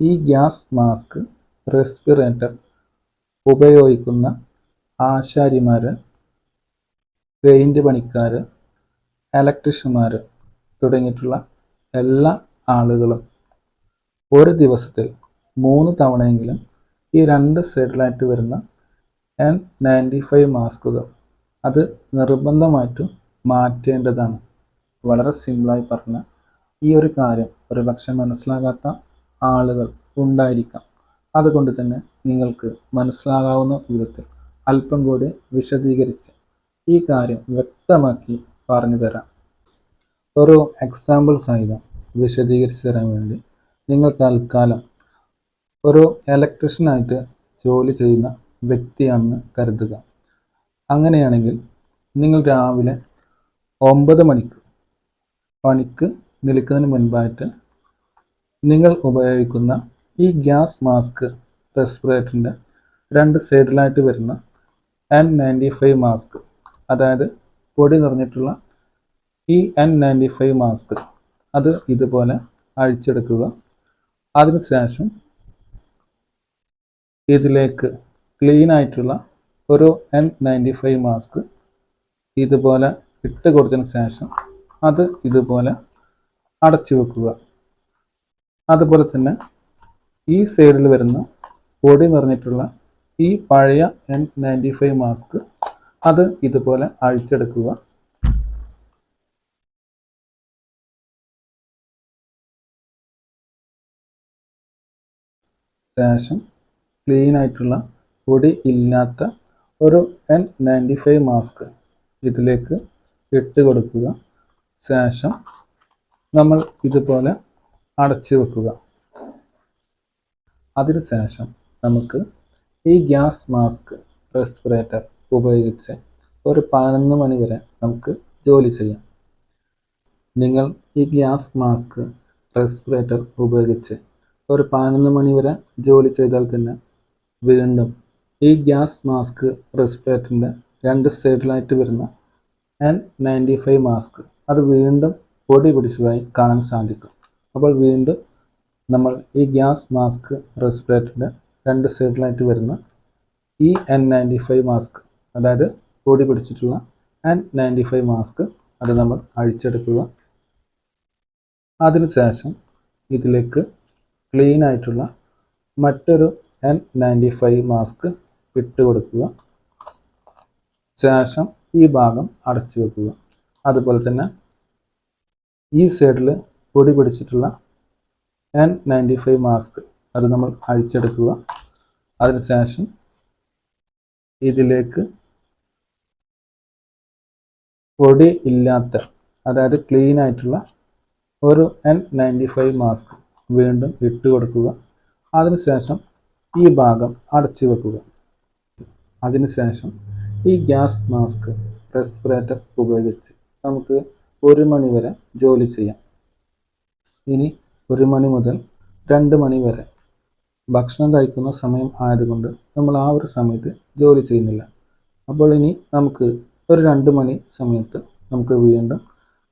ഈ gas mask respirator ഉപയോഗിക്കുന്ന ആശാരിമാർ paint പണിക്കാർ ഇലക്ട്രീഷ്യന്മാർ തുടങ്ങിയിട്ടുള്ള എല്ലാ ആളുകളും ഒരു ദിവസത്തിൽ മൂന്ന് തവണയെങ്കിലും ഈ രണ്ട് സൈഡിലായിട്ട് വരുന്ന എൻ നയന്റി ഫൈവ് മാസ്കുകൾ അത് നിർബന്ധമായിട്ടും മാറ്റേണ്ടതാണ്. വളരെ സിമ്പിളായി പറഞ്ഞ ഈ ഒരു കാര്യം ഒരു പക്ഷേ മനസ്സിലാകാത്ത ആളുകൾ ഉണ്ടായിരിക്കാം. അതുകൊണ്ട് തന്നെ നിങ്ങൾക്ക് മനസ്സിലാകാവുന്ന വിധത്തിൽ അല്പം കൂടി വിശദീകരിച്ച് ഈ കാര്യം വ്യക്തമാക്കി പറഞ്ഞു തരാം. ഒരു എക്സാമ്പിൾ സഹിതം വിശദീകരിച്ച് തരാൻ വേണ്ടി നിങ്ങൾ തൽക്കാലം ഒരു ഇലക്ട്രീഷ്യനായിട്ട് ജോലി ചെയ്യുന്ന വ്യക്തിയാണെന്ന് കരുതുക. അങ്ങനെയാണെങ്കിൽ നിങ്ങൾ രാവിലെ ഒമ്പത് മണിക്ക് പണിക്ക് നിൽക്കുന്നതിന് മുൻപായിട്ട് നിങ്ങൾ ഉപയോഗിക്കുന്ന ഈ ഗ്യാസ് മാസ്ക് റെസ്പിറേറ്ററിന്റെ രണ്ട് സൈഡിലായിട്ട് വരുന്ന എൻ നയന്റി ഫൈവ് മാസ്ക് അതായത് പൊടി നിറഞ്ഞിട്ടുള്ള ഈ എൻ നയന്റി ഫൈവ് മാസ്ക് അത് ഇതുപോലെ അഴിച്ചെടുക്കുക. അതിനുശേഷം ഇതിലേക്ക് ക്ലീൻ ആയിട്ടുള്ള ഒരു എൻ നയന്റി ഫൈവ് മാസ്ക് ഇതുപോലെ ഇട്ട് കൊടുത്തതിന് ശേഷം അത് ഇതുപോലെ അടച്ചു വെക്കുക. അതുപോലെ തന്നെ ഈ സൈഡിൽ വരുന്ന പൊടി നിറഞ്ഞിട്ടുള്ള ഈ പഴയ എൻ നയന്റി ഫൈവ് മാസ്ക് അത് ഇതുപോലെ അഴിച്ചെടുക്കുക. ശേഷം ക്ലീൻ ആയിട്ടുള്ള പൊടി ഇല്ലാത്ത ഒരു എൻ നയന്റി ഫൈവ് മാസ്ക് ഇതിലേക്ക് ഇട്ട് കൊടുക്കുക. ശേഷം നമ്മൾ ഇതുപോലെ അടച്ചു വെക്കുക. അതിനുശേഷം നമുക്ക് ഈ ഗ്യാസ് മാസ്ക് റെസ്പിറേറ്റർ ഉപയോഗിച്ച് ഒരു പതിനൊന്ന് മണി വരെ നമുക്ക് ജോലി ചെയ്യാം. നിങ്ങൾ ഈ ഗ്യാസ് മാസ്ക് റെസ്പിറേറ്റർ ഉപയോഗിച്ച് ഒരു പതിനൊന്ന് മണി വരെ ജോലി ചെയ്താൽ തന്നെ വീണ്ടും ഈ ഗ്യാസ് മാസ്ക് റെസ്പിറേറ്ററിന്റെ രണ്ട് സൈഡിലായിട്ട് വരുന്ന എൻ നയന്റി ഫൈവ് മാസ്ക് അത് വീണ്ടും പൊടി പിടിച്ചതായി കാണാൻ സാധിക്കും. അപ്പോൾ വീണ്ടും നമ്മൾ ഈ ഗ്യാസ് മാസ്ക് റെസ്പിറേറ്ററിന്റെ രണ്ട് സൈഡിലായിട്ട് വരുന്ന ഈ എൻ നയന്റി ഫൈവ് മാസ്ക് അതായത് പൊടി പിടിച്ചിട്ടുള്ള എൻ നയന്റി ഫൈവ് മാസ്ക് അത് നമ്മൾ അഴിച്ചെടുക്കുക. അതിനുശേഷം ഇതിലേക്ക് ക്ലീൻ ആയിട്ടുള്ള മറ്റൊരു എൻ നയന്റി ഫൈവ് മാസ്ക് ഇട്ട് കൊടുക്കുക. ശേഷം ഈ ഭാഗം അടച്ചു വെക്കുക. അതുപോലെ തന്നെ ഈ സൈഡിൽ പൊടി പിടിച്ചിട്ടുള്ള എൻ നയന്റി ഫൈവ് മാസ്ക് അത് നമ്മൾ അഴിച്ചെടുക്കുക. അതിനുശേഷം ഇതിലേക്ക് പൊടി ഇല്ലാത്ത അതായത് ക്ലീൻ ആയിട്ടുള്ള ഒരു എൻ നയന്റി ഫൈവ് മാസ്ക് വീണ്ടും ഇട്ട് കൊടുക്കുക. അതിനുശേഷം ഈ ഭാഗം അടച്ചു വെക്കുക. അതിനുശേഷം ഈ ഗ്യാസ് മാസ്ക് റെസ്പിറേറ്റർ ഉപയോഗിച്ച് നമുക്ക് ഒരു മണിവരെ ജോലി ചെയ്യാം. ഇനി ഒരു മണി മുതൽ രണ്ട് മണി വരെ ഭക്ഷണം കഴിക്കുന്ന സമയം ആയതുകൊണ്ട് നമ്മൾ ആ ഒരു സമയത്ത് ജോലി ചെയ്യുന്നില്ല. അപ്പോൾ ഇനി നമുക്ക് ഒരു രണ്ട് മണി സമയത്ത് നമുക്ക് വീണ്ടും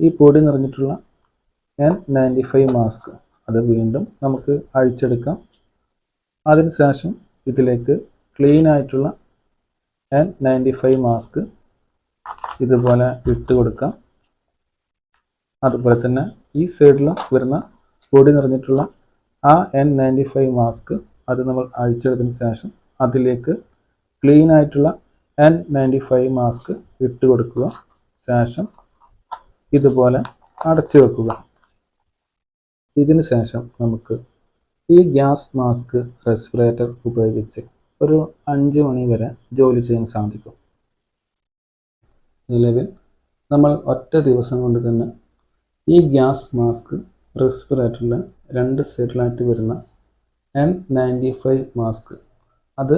ഈ പൊടി നിറഞ്ഞിട്ടുള്ള എൻ നയന്റി ഫൈവ് മാസ്ക് അത് വീണ്ടും നമുക്ക് അഴിച്ചെടുക്കാം. അതിനുശേഷം ഇതിലേക്ക് ക്ലീൻ ആയിട്ടുള്ള എൻ നയന്റി ഫൈവ് മാസ്ക് ഇതുപോലെ ഇട്ട് കൊടുക്കാം. അതുപോലെ തന്നെ ഈ സൈഡിൽ വരുന്ന ബോഡി നിറഞ്ഞിട്ടുള്ള ആ എൻ നയന്റി ഫൈവ് മാസ്ക് അത് നമ്മൾ അഴിച്ചെടുത്തതിന് ശേഷം അതിലേക്ക് ക്ലീൻ ആയിട്ടുള്ള എൻ നയന്റി ഫൈവ് മാസ്ക് ഇട്ട് കൊടുക്കുക. ശേഷം ഇതുപോലെ അടച്ചു വെക്കുക. ഇതിനു ശേഷം നമുക്ക് ഈ ഗ്യാസ് മാസ്ക് റെസ്പിറേറ്റർ ഉപയോഗിച്ച് ഒരു അഞ്ച് മണി വരെ ജോലി ചെയ്യാൻ സാധിക്കും. നിലവിൽ നമ്മൾ ഒറ്റ ദിവസം കൊണ്ട് തന്നെ ഈ ഗ്യാസ് മാസ്ക് റെസ്പിറേറ്ററിൽ രണ്ട് സൈഡിലായിട്ട് വരുന്ന എൻ നയന്റി ഫൈവ് മാസ്ക്. അത്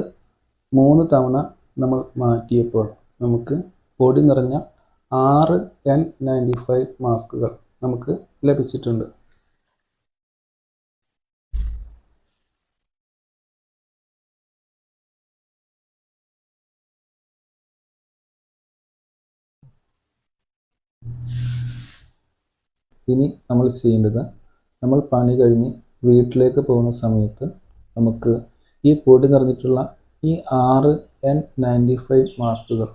മൂന്ന് തവണ നമ്മൾ മാറ്റിയപ്പോൾ നമുക്ക് പൊടി നിറഞ്ഞ ആറ് എൻ നയന്റി ഫൈവ് മാസ്കുകൾ നമുക്ക് ലഭിച്ചിട്ടുണ്ട്. ഇനി നമ്മൾ ചെയ്യേണ്ടത് നമ്മൾ പണി കഴിഞ്ഞ് വീട്ടിലേക്ക് പോകുന്ന സമയത്ത് നമുക്ക് ഈ പൊടി നിറഞ്ഞിട്ടുള്ള ഈ ആറ് എൻ നയന്റി ഫൈവ് മാസ്കുകൾ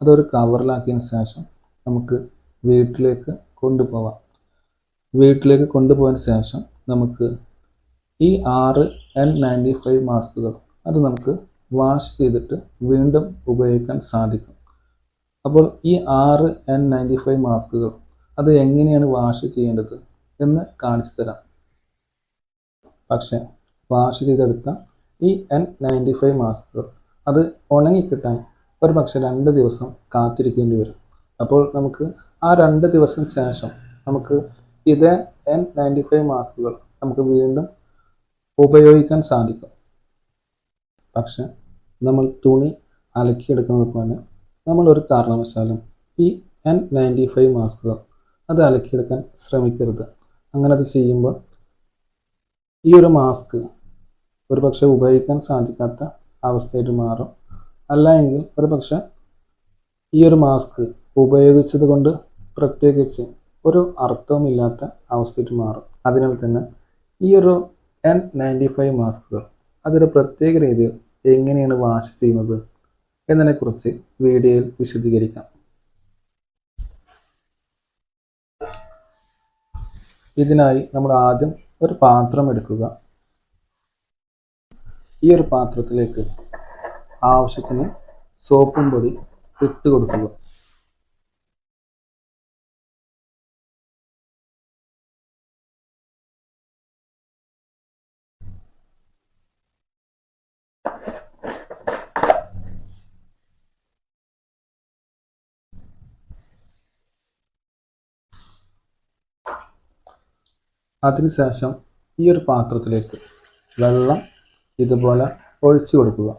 അതൊരു കവറിലാക്കിയതിന് ശേഷം നമുക്ക് വീട്ടിലേക്ക് കൊണ്ടുപോവാം. വീട്ടിലേക്ക് കൊണ്ടുപോയതിന് ശേഷം നമുക്ക് ഈ ആറ് എൻ നയന്റി ഫൈവ് മാസ്കുകൾ അത് നമുക്ക് വാഷ് ചെയ്തിട്ട് വീണ്ടും ഉപയോഗിക്കാൻ സാധിക്കും. അപ്പോൾ ഈ ആറ് എൻ നയന്റി ഫൈവ് മാസ്കുകൾ അത് എങ്ങനെയാണ് വാഷ് ചെയ്യേണ്ടത് എന്ന് കാണിച്ചു തരാം. പക്ഷേ വാഷ് ചെയ്തെടുത്ത ഈ എൻ നയന്റി ഫൈവ് മാസ്കുകൾ അത് ഉണങ്ങിക്കിട്ടാൻ ഒരു പക്ഷേ രണ്ട് ദിവസം കാത്തിരിക്കേണ്ടി വരും. അപ്പോൾ നമുക്ക് ആ രണ്ട് ദിവസം ശേഷം നമുക്ക് ഇതേ എൻ നയന്റി ഫൈവ് മാസ്കുകൾ നമുക്ക് വീണ്ടും ഉപയോഗിക്കാൻ സാധിക്കും. പക്ഷെ നമ്മൾ തുണി അലക്കിയെടുക്കുന്നത് പോലെ നമ്മൾ ഒരു കാരണവശാലും ഈ എൻ നയന്റി ഫൈവ് മാസ്കുകൾ അത് അലക്കിയെടുക്കാൻ ശ്രമിക്കരുത്. അങ്ങനെ അത് ചെയ്യുമ്പോൾ ഈ ഒരു മാസ്ക് ഒരു പക്ഷെ ഉപയോഗിക്കാൻ സാധിക്കാത്ത അവസ്ഥയായിട്ട് മാറും. അല്ല എങ്കിൽ ഒരു പക്ഷെ ഈ ഒരു മാസ്ക് ഉപയോഗിച്ചത് കൊണ്ട് പ്രത്യേകിച്ച് ഒരു അർത്ഥവുമില്ലാത്ത അവസ്ഥയായിട്ട് മാറും. അതിനാൽ തന്നെ ഈ ഒരു എൻ നയന്റി ഫൈവ് മാസ്കുകൾ അതൊരു പ്രത്യേക രീതിയിൽ എങ്ങനെയാണ് വാഷ് ചെയ്യുന്നത് എന്നതിനെക്കുറിച്ച് വീഡിയോയിൽ വിശദീകരിക്കാം. ഇതിനായി നമ്മൾ ആദ്യം ഒരു പാത്രം എടുക്കുക. ഈ ഒരു പാത്രത്തിലേക്ക് ആവശ്യത്തിന് സോപ്പും പൊടി ഇട്ട് കൊടുക്കുക. അതിനുശേഷം ഈ ഒരു പാത്രത്തിലേക്ക് വെള്ളം ഇതുപോലെ ഒഴിച്ചു കൊടുക്കുക.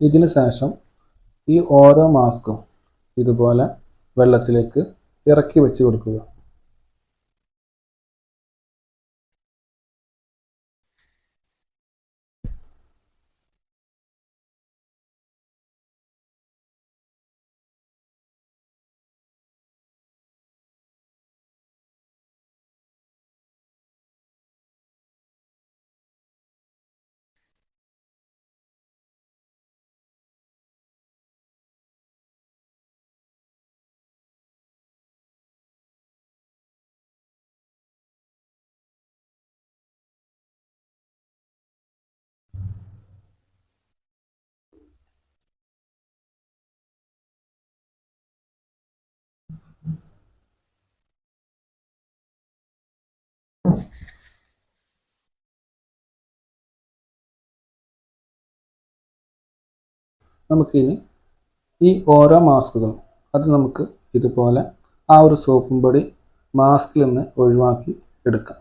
ഇതിന് ശേഷം ഈ ഓരോ മാസ്കും ഇതുപോലെ വെള്ളത്തിലേക്ക് ഇറക്കി വെച്ച് കൊടുക്കുക. നമുക്കിനി ഈ ഓരോ മാസ്കുകളും അത് നമുക്ക് ഇതുപോലെ ആ ഒരു സോപ്പും പൊടി മാസ്കിൽ നിന്ന് ഒഴിവാക്കി എടുക്കാം.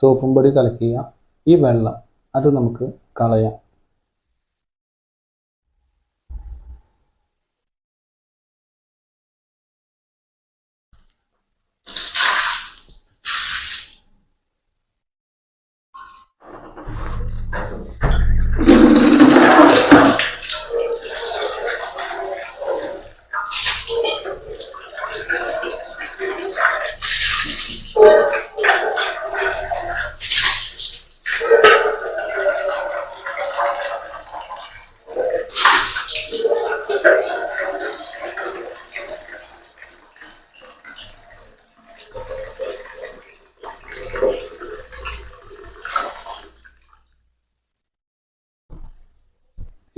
സോപ്പും പൊടി കലക്കിയ ഈ വെള്ളം അത് നമുക്ക് കളയാം.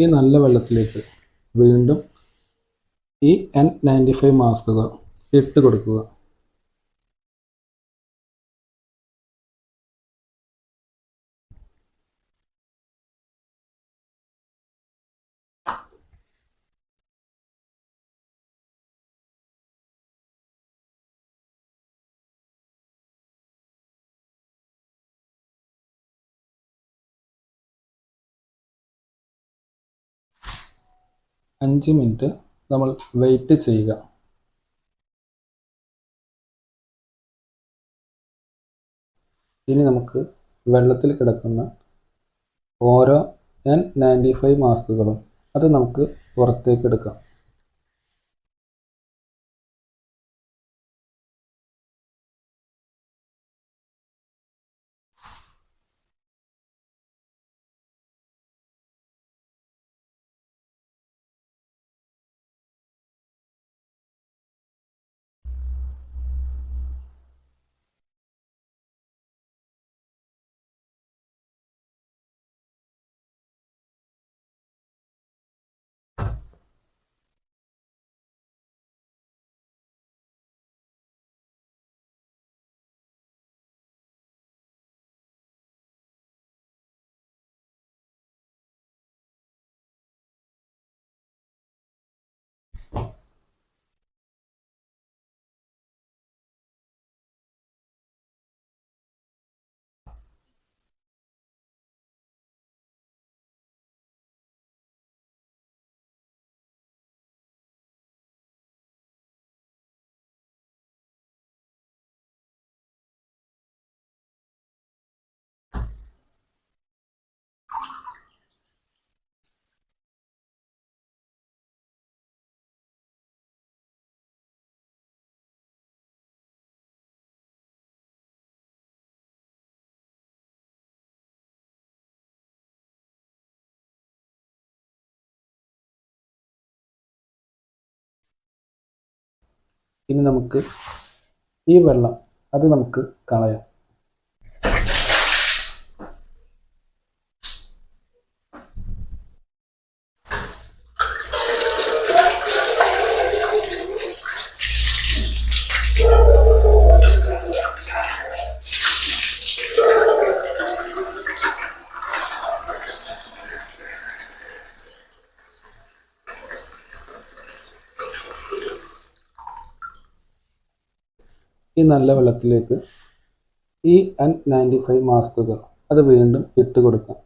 ഈ നല്ല വെള്ളത്തിലേക്ക് വീണ്ടും ഈ എൻ നയന്റി ഫൈവ് മാസ്കുകൾ ഇട്ട് കൊടുക്കുക. അഞ്ച് മിനിറ്റ് നമ്മൾ വെയിറ്റ് ചെയ്യുക. ഇനി നമുക്ക് വെള്ളത്തിൽ കിടക്കുന്ന ഓരോ എൻ നയന്റി ഫൈവ് മാസ്കുകളും അത് നമുക്ക് പുറത്തേക്ക് എടുക്കാം. ഇനി നമുക്ക് ഈ വെള്ളം അത് നമുക്ക് കളയാം. ഈ നല്ല വെള്ളത്തിലേക്ക് ഈ എൻ നയന്റി ഫൈവ് മാസ്കുകൾ അത് വീണ്ടും ഇട്ട് കൊടുക്കാം.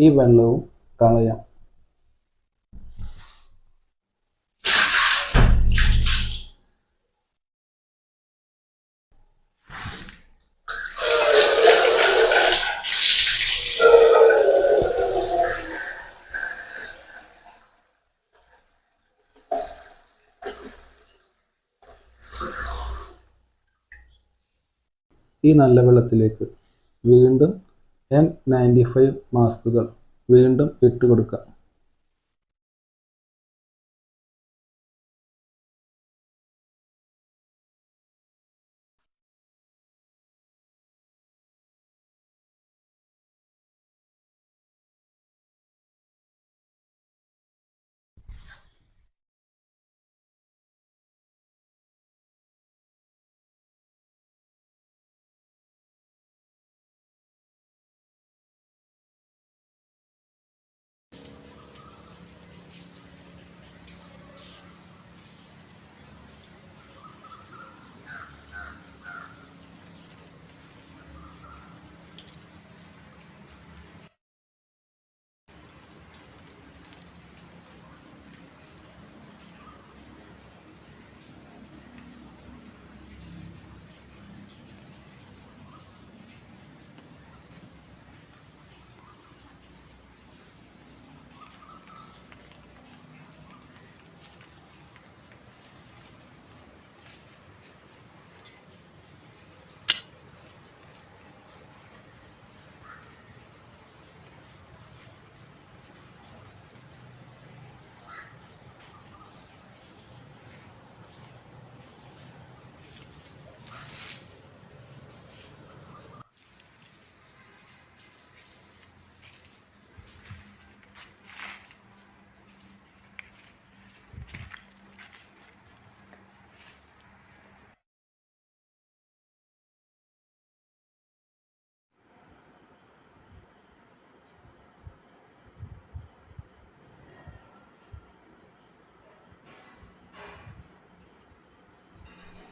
ഈ വെള്ളവും കളയാം. ഈ നല്ല വെള്ളത്തിലേക്ക് വീണ്ടും എൻ നയന്റി ഫൈവ് മാസ്കുകൾ വീണ്ടും ഇട്ട് കൊടുക്കുക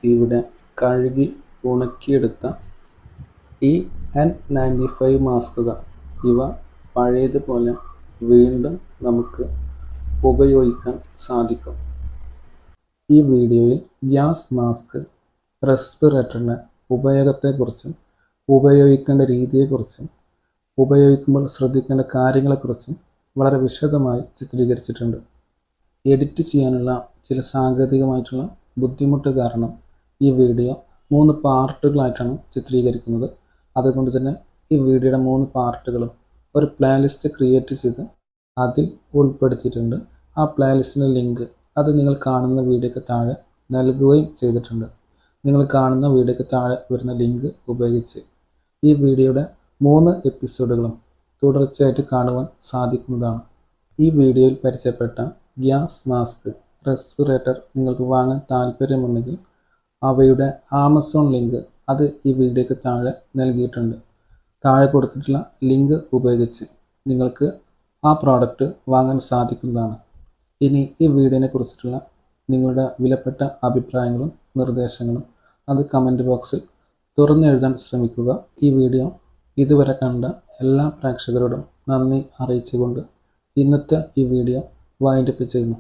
ഇവിടെ കഴുകി ഉണക്കിയെടുത്ത ഈ എൻ നയന്റി ഫൈവ് മാസ്കുകൾ. ഇവ പഴയതുപോലെ വീണ്ടും നമുക്ക് ഉപയോഗിക്കാൻ സാധിക്കും. ഈ വീഡിയോയിൽ ഗ്യാസ് മാസ്ക് റെസ്പിറേറ്ററിന്റെ ഉപയോഗത്തെക്കുറിച്ചും ഉപയോഗിക്കേണ്ട രീതിയെക്കുറിച്ചും ഉപയോഗിക്കുമ്പോൾ ശ്രദ്ധിക്കേണ്ട കാര്യങ്ങളെക്കുറിച്ചും വളരെ വിശദമായി ചിത്രീകരിച്ചിട്ടുണ്ട്. എഡിറ്റ് ചെയ്യാനുള്ള ചില സാങ്കേതികമായിട്ടുള്ള ബുദ്ധിമുട്ട് കാരണം ഈ വീഡിയോ മൂന്ന് പാർട്ടുകളായിട്ടാണ് ചിത്രീകരിക്കുന്നത്. അതുകൊണ്ട് തന്നെ ഈ വീഡിയോയുടെ മൂന്ന് പാർട്ടുകളും ഒരു പ്ലേലിസ്റ്റ് ക്രിയേറ്റ് ചെയ്ത് അതിൽ ഉൾപ്പെടുത്തിയിട്ടുണ്ട്. ആ പ്ലേലിസ്റ്റിന്റെ ലിങ്ക് അത് നിങ്ങൾ കാണുന്ന വീഡിയോയ്ക്ക് താഴെ നൽകുകയും ചെയ്തിട്ടുണ്ട്. നിങ്ങൾ കാണുന്ന വീഡിയോയ്ക്ക് താഴെ വരുന്ന ലിങ്ക് ഉപയോഗിച്ച് ഈ വീഡിയോയുടെ മൂന്ന് എപ്പിസോഡുകളും തുടർച്ചയായിട്ട് കാണുവാൻ സാധിക്കുന്നതാണ്. ഈ വീഡിയോയിൽ പരിചയപ്പെട്ട ഗ്യാസ് മാസ്ക് റെസ്പിറേറ്റർ നിങ്ങൾക്ക് വാങ്ങാൻ താല്പര്യമുണ്ടെങ്കിൽ അവയുടെ ആമസോൺ ലിങ്ക് അത് ഈ വീഡിയോയ്ക്ക് താഴെ നൽകിയിട്ടുണ്ട്. താഴെ കൊടുത്തിട്ടുള്ള ലിങ്ക് ഉപയോഗിച്ച് നിങ്ങൾക്ക് ആ പ്രോഡക്റ്റ് വാങ്ങാൻ സാധിക്കുന്നതാണ്. ഇനി ഈ വീഡിയോനെ കുറിച്ചിട്ടുള്ള നിങ്ങളുടെ വിലപ്പെട്ട അഭിപ്രായങ്ങളും നിർദ്ദേശങ്ങളും അത് കമന്റ് ബോക്സിൽ തുറന്നെഴുതാൻ ശ്രമിക്കുക. ഈ വീഡിയോ ഇതുവരെ കണ്ട എല്ലാ പ്രേക്ഷകരോടും നന്ദി അറിയിച്ചുകൊണ്ട് ഇന്നത്തെ ഈ വീഡിയോ വൈൻഡപ്പ് ചെയ്യുന്നു.